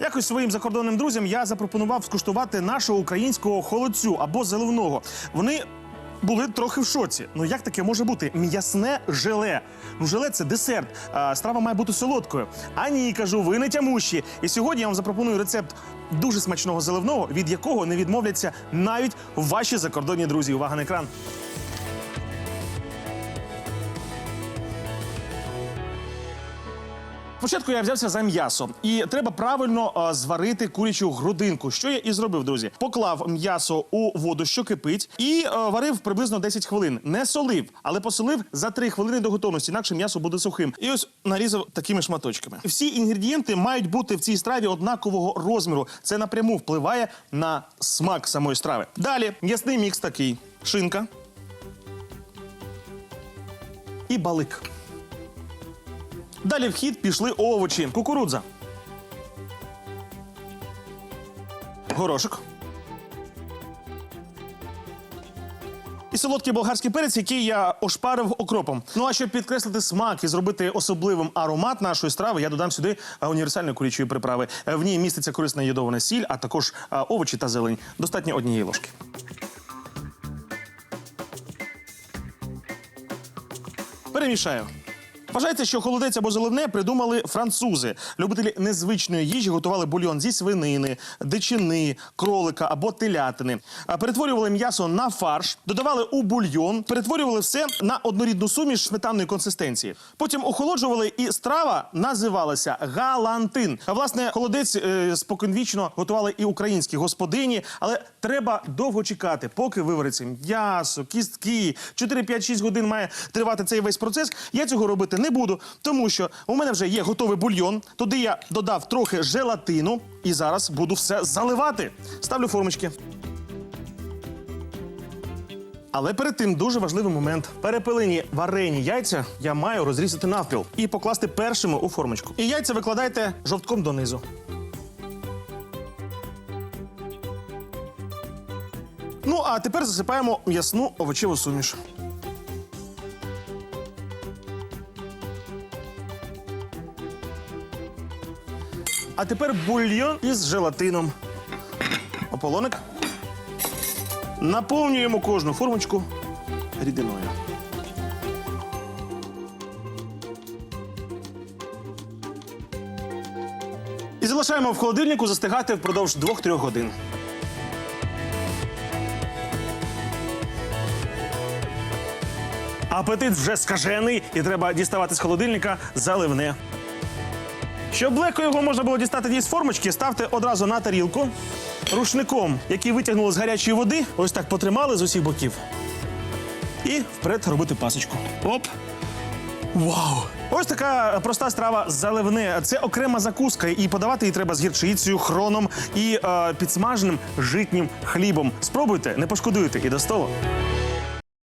Якось своїм закордонним друзям я запропонував скуштувати нашого українського холодцю або заливного. Вони були трохи в шоці. Ну як таке може бути? М'ясне желе. Ну, желе це десерт. А, страва має бути солодкою. А ні, кажу, ви не тямущі. І сьогодні я вам запропоную рецепт дуже смачного заливного, від якого не відмовляться навіть ваші закордонні друзі. Увага на екран. Спочатку я взявся за м'ясо, і треба правильно зварити курячу грудинку. Що я і зробив, друзі? Поклав м'ясо у воду, що кипить, і а, варив приблизно 10 хвилин. Не солив, але посолив за 3 хвилини до готовності, інакше м'ясо буде сухим. І ось нарізав такими шматочками. Всі інгредієнти мають бути в цій страві однакового розміру. Це напряму впливає на смак самої страви. Далі м'ясний мікс такий: шинка і балик. Далі в хід пішли овочі, кукурудза. Горошок. І солодкий болгарський перець, який я ошпарив окропом. Ну а щоб підкреслити смак і зробити особливим аромат нашої страви, я додам сюди а, універсальної курячої приправи. Е, В ній міститься корисна йодована сіль, а також овочі та зелень. Достатньо однієї ложки. Перемішаю. Вважається, що холодець або заливне придумали французи. Любителі незвичної їжі готували бульйон зі свинини, дичини, кролика або телятини. Перетворювали м'ясо на фарш, додавали у бульйон, перетворювали все на однорідну суміш сметанної консистенції. Потім охолоджували, і страва називалася галантин. А власне, холодець е, споконвічно готували і українські господині, але треба довго чекати, поки вивариться м'ясо, кістки. 4-5-6 годин має тривати цей весь процес. Я цього робити не буду, тому що у мене вже є готовий бульйон. Туди я додав трохи желатину і зараз буду все заливати. Ставлю формочки. Але перед тим дуже важливий момент. Перепилені варені яйця я маю розрізати навпіл і покласти першими у формочку. І яйця викладайте жовтком донизу. Ну а тепер засипаємо м'ясну овочеву суміш. А тепер бульйон із желатином. Ополоник. Наповнюємо кожну формочку рідиною. І залишаємо в холодильнику застигати впродовж 2-3 годин. Апетит вже скажений, і треба діставати з холодильника заливне. Щоб легко його можна було дістати із формочки, ставте одразу на тарілку рушником, який витягнули з гарячої води, ось так потримали з усіх боків. І вперед робити пасочку. Оп! Вау! Ось така проста страва заливне. Це окрема закуска, і подавати її треба з гірчицею, хроном і е, підсмаженим житнім хлібом. Спробуйте, не пошкодуєте і до столу.